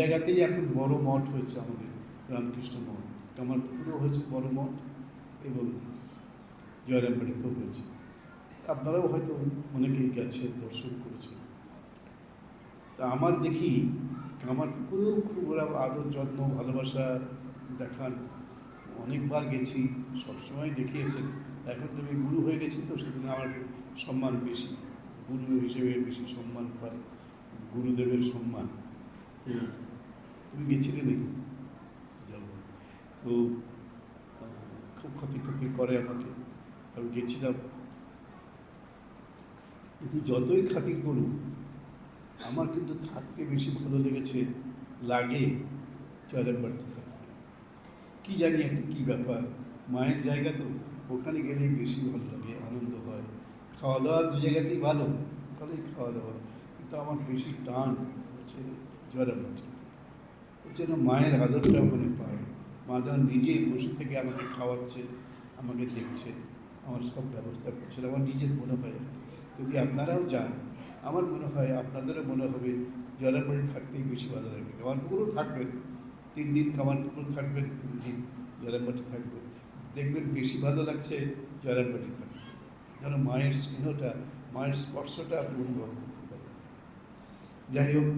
জায়গাতেই এখন বড় মঠ হয়েছে আমাদের রামকৃষ্ণ মঠ। কামারপুকুরেও হয়েছে বড় মঠ এবং জয়রামবাড়িতেও হয়েছে। আপনারাও হয়তো অনেকেই গেছে দর্শন করেছেন। তা আমার দেখি কামারপুকুরেও খুব ওরা আদর, যত্ন, ভালোবাসা দেখান। অনেকবার গেছি, সবসময় দেখিয়েছেন। এখন তো আমি গুরু হয়ে গেছি তো সেদিন আমার সম্মান বেশি। গুরু হিসেবে বেশি সম্মান পায়, গুরুদেবের সম্মান। তুমি গেছিলে নাকি? যাব তো খুব ক্ষতি ক্ষতি করে আমাকে। আমি গেছিলাম। কিন্তু যতই খাতির করুক, আমার কিন্তু থাকতে বেশি ভালো লেগেছে, লাগে জয়রামবাড়িতে থাকতে। কি জানি একটা কী ব্যাপার, মায়ের জায়গা তো, ওখানে গেলেই বেশি ভালো লাগে, আনন্দ হয়। খাওয়া দাওয়া দু জায়গাতেই ভালো ভালোই খাওয়া দাওয়া কিন্তু আমার বেশি টান হচ্ছে জয়রামবাটি জন্য মায়ের আদরটা ওখানে পায়। মা যখন নিজেই বসে থেকে আমাকে খাওয়াচ্ছে, আমাকে দেখছে, আমার সব ব্যবস্থা করছে, আমার নিজের মনে হয়। যদি আপনারাও যান, আমার মনে হয় আপনাদেরও মনে হবে জয়রামবাড়ি থাকতেই বেশি ভালো লাগবে। কামারপুকুরও থাকবেন, তিন দিন কামারপুকুর থাকবেন, তিন দিন জয়রামবাটি থাকবেন। দেখবেন বেশি ভালো লাগছে জয়রামবাটি থাকতে। যেন মায়ের স্নেহটা, মায়ের স্পর্শটা আপনি অনুভব করতে পারেন। যাই হোক।